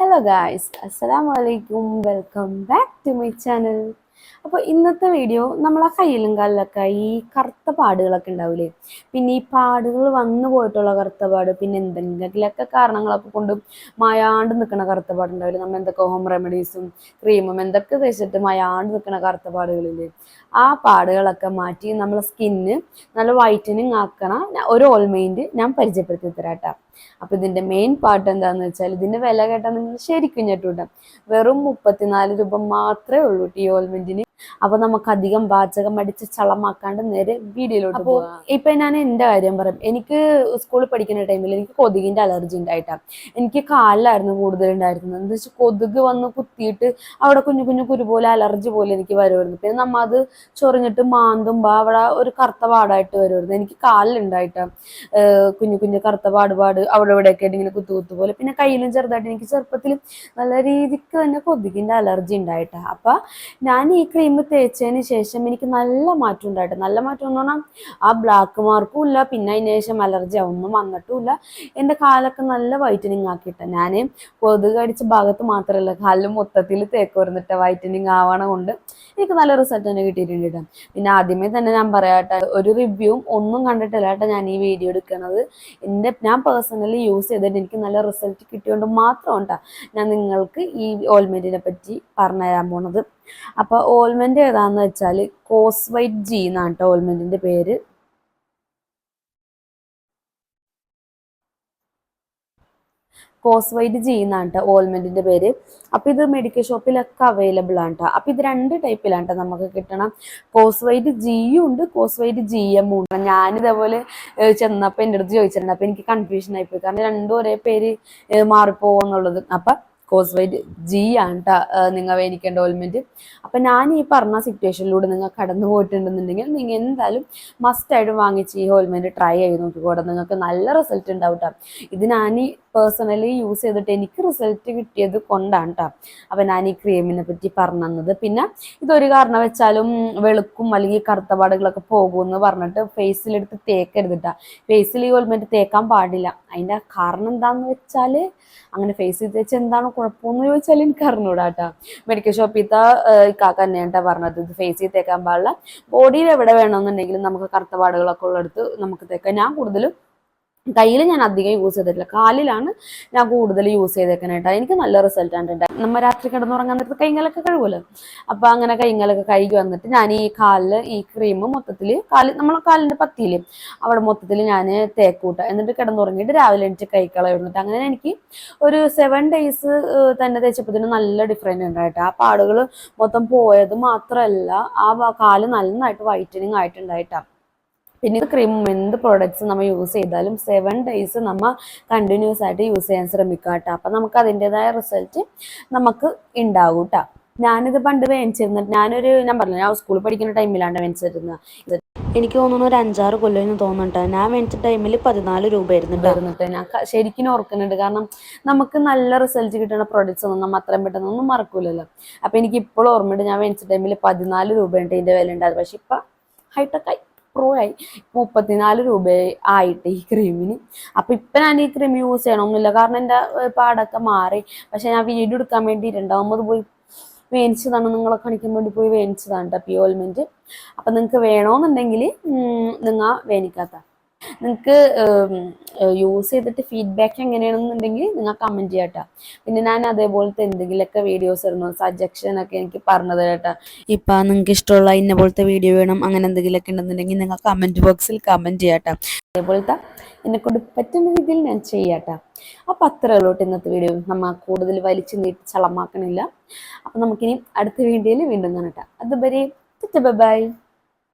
Hello guys അസ്സലാമു അലൈക്കും welcome back to my channel അപ്പോൾ ഇന്നത്തെ വീഡിയോ നമ്മളെ കയ്യിലും കാലിലൊക്കെ ഈ കറുത്ത പാടുകളൊക്കെ ഉണ്ടാവില്ലേ പിന്നെ ഈ പാടുകൾ വന്നു പോയിട്ടുള്ള കറുത്ത പാട് പിന്നെ എന്തെങ്കിലുമൊക്കെ കാരണങ്ങളൊക്കെ കൊണ്ട് മായാണ്ട് നിൽക്കുന്ന കറുത്ത പാടുണ്ടാവില്ലേ നമ്മൾ എന്തൊക്കെ ഹോം റെമഡീസും ക്രീമും എന്തൊക്കെ തേച്ചിട്ട് മായാണ്ട് നിൽക്കുന്ന കറുത്ത പാടുകളില്ലേ? ആ പാടുകളൊക്കെ മാറ്റി നമ്മളെ സ്കിന്ന് നല്ല വൈറ്റനിങ് ആക്കണ ഒരു ഓൾമെയിന്റ് ഞാൻ പരിചയപ്പെടുത്തി തരാട്ടോ. അപ്പൊ ഇതിന്റെ മെയിൻ പാർട്ട് എന്താന്ന് വെച്ചാൽ ഇതിന്റെ വില കേട്ടാൽ നിങ്ങൾ ശരിക്കും ഞെട്ടൂട്ടാ. വെറും മുപ്പത്തിനാല് രൂപ മാത്രമേ ഉള്ളൂ ടീ ഓൾമെന്റിന് അപ്പൊ നമുക്ക് അധികം വാചകം അടിച്ച് ചളമാക്കാണ്ട് നേരെ വീഡിയോയിലോട്ട് അപ്പോ പോകാം ഇപ്പൊ ഞാൻ എന്റെ കാര്യം പറയും. എനിക്ക് സ്കൂളിൽ പഠിക്കുന്ന ടൈമിൽ എനിക്ക് കൊതുകിന്റെ അലർജി ഉണ്ടായിട്ടാണ് എനിക്ക് കാലിലായിരുന്നു കൂടുതൽ ഉണ്ടായിരുന്നത് എന്താ വെച്ചാൽ കൊതുക് വന്ന് കുത്തിയിട്ട് അവിടെ കുഞ്ഞു കുഞ്ഞു കുരു പോലെ അലർജി പോലെ എനിക്ക് വരുമായിരുന്നു പിന്നെ നമ്മ അത് ചൊറിഞ്ഞിട്ട് മാന്തുമ്പോൾ അവിടെ ഒരു കറുത്ത പാടായിട്ട് വരുമായിരുന്നു എനിക്ക് കാലിലുണ്ടായിട്ടാ കുഞ്ഞു കുഞ്ഞു കറുത്ത പാടുപാട് പാട് അവിടെ ഇവിടെയൊക്കെ ആയിട്ട് ഇങ്ങനെ കുത്തു കുത്തു പോലെ. പിന്നെ കയ്യിലും ചെറുതായിട്ട് എനിക്ക് ചെറുപ്പത്തിൽ നല്ല രീതിക്ക് തന്നെ കൊതുകിന്റെ അലർജി ഉണ്ടായിട്ടാ അപ്പൊ ഞാൻ ഈ ക്രീം തേച്ചതിന് ശേഷം എനിക്ക് നല്ല മാറ്റം ഉണ്ടായിട്ട്. നല്ല മാറ്റം എന്ന് പറഞ്ഞാൽ ആ ബ്ലാക്ക് മാർക്കും ഇല്ല പിന്നെ അതിന് ശേഷം അലർജി ഒന്നും വന്നിട്ടുമില്ല. എന്റെ കാലൊക്കെ നല്ല വൈറ്റനിങ് ആക്കിയിട്ട. ഞാൻ കൊതുക് അടിച്ച ഭാഗത്ത് മാത്രമല്ല കാലിൽ മൊത്തത്തിൽ തേക്ക് വരുന്നിട്ട് വൈറ്റനിങ് ആവണ കൊണ്ട് എനിക്ക് നല്ല റിസൾട്ട് തന്നെ കിട്ടിയിട്ടുണ്ട് കേട്ടോ പിന്നെ ആദ്യമേ തന്നെ ഞാൻ പറയാട്ടെ ഒരു റിവ്യൂവും ഒന്നും കണ്ടിട്ടില്ല കേട്ടോ ഞാൻ ഈ വീഡിയോ എടുക്കുന്നത് എന്റെ ഞാൻ പേഴ്സണലി യൂസ് ചെയ്തിട്ട് എനിക്ക് നല്ല റിസൾട്ട് കിട്ടിയോണ്ട് മാത്രം ഉണ്ടാ ഞാൻ നിങ്ങൾക്ക് ഈ ഓയിൽമെന്റിനെ പറ്റി പറഞ്ഞു തരാൻ പോണത്. അപ്പോൾ ഓൾമെന്റ് ഏതാണെന്ന് വെച്ചാൽ കോസ് വൈറ്റ് ജി എന്നാണ് കേട്ടോ ഓൾമെന്റിന്റെ പേര്. കോസ് വൈറ്റ് ജി എന്നാണ് കേട്ടോ ഓയിൽമെന്റിന്റെ പേര്. അപ്പോൾ ഇത് മെഡിക്കൽ ഷോപ്പിലൊക്കെ അവൈലബിൾ ആണ് കേട്ടോ അപ്പോൾ ഇത് രണ്ട് ടൈപ്പിലാണ് കേട്ടോ നമുക്ക് കിട്ടണം. കോസ് വൈറ്റ് ജിയും ഉണ്ട് കോസ് വൈറ്റ് ജി എമ്മും ഉണ്ട്. ഞാനിതേപോലെ ചെന്നപ്പോൾ എന്റെ അടുത്ത് ചോദിച്ചിട്ടുണ്ട്. അപ്പോൾ എനിക്ക് കൺഫ്യൂഷൻ ആയിപ്പോയി കാരണം രണ്ടും ഒരേ പേര് മാറിപ്പോകുന്നുള്ളത് അപ്പം കോസ് വൈറ്റ് ജി ആണ് കേട്ടോ നിങ്ങൾ മേടിക്കേണ്ട ഓയിൽമെന്റ് അപ്പൊ ഞാൻ ഈ പറഞ്ഞ സിറ്റുവേഷനിലൂടെ നിങ്ങൾ കടന്നു പോയിട്ടുണ്ടെന്നുണ്ടെങ്കിൽ നിങ്ങൾ എന്തായാലും മസ്റ്റായിട്ട് വാങ്ങിച്ച് ഈ ഹോൾമെന്റ് ട്രൈ ചെയ്ത് നോക്കിക്കോട്ടെ നിങ്ങൾക്ക് നല്ല റിസൾട്ട് ഉണ്ടാവും കേട്ടോ ഇത് ഞാൻ പേഴ്സണലി യൂസ് ചെയ്തിട്ട് എനിക്ക് റിസൾട്ട് കിട്ടിയത് കൊണ്ടാണ് കേട്ടോ അപ്പൊ ഞാൻ ഈ ക്രീമിനെ പറ്റി പറഞ്ഞു തന്നത്. പിന്നെ ഇതൊരു കാരണം വെച്ചാലും വെളുക്കും അല്ലെങ്കിൽ കറുത്തപാടുകളൊക്കെ പോകുമെന്ന് പറഞ്ഞിട്ട് ഫേസിലെടുത്ത് തേക്കരുത് കേട്ടോ ഫേസിൽ ഈ ഹോൾമെന്റ് തേക്കാൻ പാടില്ല. അതിന്റെ കാരണം എന്താണെന്ന് വെച്ചാൽ അങ്ങനെ ഫേസിൽ തേച്ച് എന്താണ് കുഴപ്പമെന്ന് ചോദിച്ചാൽ എനിക്ക് അറിഞ്ഞൂടാ കേട്ടോ മെഡിക്കൽ ഷോപ്പിൽ ഇക്കാക്ക തന്നെയാണ് പറഞ്ഞത്. ഇത് ഫേസിൽ തേക്കാൻ പാടില്ല. ബോഡിയിൽ എവിടെ വേണമെന്നുണ്ടെങ്കിലും നമുക്ക് കറുത്ത പാടുകളൊക്കെ ഉള്ളെടുത്ത് നമുക്ക് തേക്കാം. ഞാൻ കൂടുതലും കയ്യിൽ ഞാൻ അധികം യൂസ് ചെയ്തിട്ടില്ല. കാലിലാണ് ഞാൻ കൂടുതൽ യൂസ് ചെയ്തേക്കാനായിട്ട് എനിക്ക് നല്ല റിസൾട്ട് ആണ് നമ്മൾ നമ്മ രാത്രി കിടന്നുറങ്ങാൻ നേരത്ത് കൈകാലൊക്കെ കഴുകുമല്ലോ അപ്പൊ അങ്ങനെ കൈകാലൊക്കെ കഴുകി വന്നിട്ട് ഞാൻ ഈ കാലിൽ ഈ ക്രീം മൊത്തത്തിൽ കാലിൽ നമ്മളെ കാലിന്റെ പത്തിയിൽ അവിടെ മൊത്തത്തിൽ ഞാൻ തേക്കൂട്ട എന്നിട്ട് കിടന്നുറങ്ങിയിട്ട് രാവിലെ എനിക്ക് കൈക്കള എന്നിട്ട് അങ്ങനെ എനിക്ക് ഒരു സെവൻ ഡേയ്സ് തന്നെ തേച്ചപ്പോഴത്തേന് നല്ല ഡിഫറന്റ് ഉണ്ടായിട്ട് ആ പാടുകൾ മൊത്തം പോയത് മാത്രമല്ല ആ കാൽ നന്നായിട്ട് വൈറ്റനിങ് ആയിട്ടുണ്ടായിട്ടാ പിന്നെ ക്രീമും എന്ത് പ്രോഡക്റ്റ്സ് നമ്മൾ യൂസ് ചെയ്താലും സെവൻ ഡേയ്സ് നമ്മൾ കണ്ടിന്യൂസ് ആയിട്ട് യൂസ് ചെയ്യാൻ ശ്രമിക്കുക കേട്ടോ അപ്പം നമുക്ക് അതിന്റെതായ റിസൾട്ട് നമുക്ക് ഉണ്ടാകും കേട്ടോ ഞാനിത് പണ്ട് വേണിച്ചിരുന്നത് ഞാനൊരു ഞാൻ പറഞ്ഞു ഞാൻ സ്കൂളിൽ പഠിക്കുന്ന ടൈമിലാണ് വേണിച്ചിരുന്നത് എനിക്ക് തോന്നുന്നു ഒരു അഞ്ചാറ് കൊല്ലം എന്ന് തോന്നുന്നുണ്ട് ഞാൻ മേടിച്ച ടൈമിൽ പതിനാല് രൂപയായിരുന്നു ഉണ്ടായിരുന്നിട്ട് ഞാൻ ശരിക്കും ഓർക്കുന്നുണ്ട്. കാരണം നമുക്ക് നല്ല റിസൾട്ട് കിട്ടുന്ന പ്രോഡക്റ്റ്സ് ഒന്നും നമ്മൾ അത്രയും പെട്ടെന്ന് ഒന്നും മറക്കൂലല്ലോ. അപ്പം എനിക്ക് ഇപ്പോഴും ഓർമ്മയുണ്ട് ഞാൻ മേടിച്ച ടൈമിൽ പതിനാല് രൂപയുണ്ട് ഇതിന്റെ വില ഉണ്ടായത് പക്ഷെ ഇപ്പം ഹൈടെക് ആയി. പ്രോ ആയി മുപ്പത്തിനാല് രൂപ ആയിട്ട് ഈ ക്രീമിന് അപ്പം ഇപ്പം ഞാൻ ഈ ക്രീം യൂസ് ചെയ്യണമെന്നില്ല കാരണം എന്റെ പാടൊക്കെ മാറി. പക്ഷേ ഞാൻ വീഡിയോ എടുക്കാൻ വേണ്ടി രണ്ടാമത് പോയി വേണിച്ചതാണ് നിങ്ങളെ കാണിക്കാൻ വേണ്ടി പോയി വേണിച്ചതാണ് കേട്ടോ പി ഓയിൽമെന്റ് അപ്പം നിങ്ങൾക്ക് വേണമെന്നുണ്ടെങ്കിൽ നിങ്ങൾ വേണിക്കാത്ത നിങ്ങൾക്ക് യൂസ് ചെയ്തിട്ട് ഫീഡ്ബാക്ക് എങ്ങനെയാണെന്നുണ്ടെങ്കിൽ നിങ്ങൾ കമന്റ് ചെയ്യാട്ടോ. പിന്നെ ഞാൻ അതേപോലത്തെ എന്തെങ്കിലുമൊക്കെ വീഡിയോസ് ഇടുന്നു. സജഷൻ ഒക്കെ എനിക്ക് പറഞ്ഞു കേട്ടോ. ഇപ്പം നിങ്ങൾക്ക് ഇഷ്ടമുള്ള ഇന്ന പോലത്തെ വീഡിയോ വേണം അങ്ങനെ എന്തെങ്കിലുമൊക്കെ ഉണ്ടെന്നുണ്ടെങ്കിൽ നിങ്ങൾ കമന്റ് ബോക്സിൽ കമന്റ് ചെയ്യാട്ടോ. അതേപോലത്തെ എന്നെക്കൊണ്ട് പറ്റുന്ന രീതിയിൽ ഞാൻ ചെയ്യാട്ടോ. അപ്പം അത്ര ഉള്ളൂ ഇന്നത്തെ വീഡിയോ നമ്മൾ കൂടുതൽ വലിച്ചു നീട്ടി ചളമാക്കണില്ല. അപ്പം നമുക്കിനി അടുത്ത വീഡിയോയിൽ വീണ്ടും കാണട്ടെ അതുവരെ ബൈ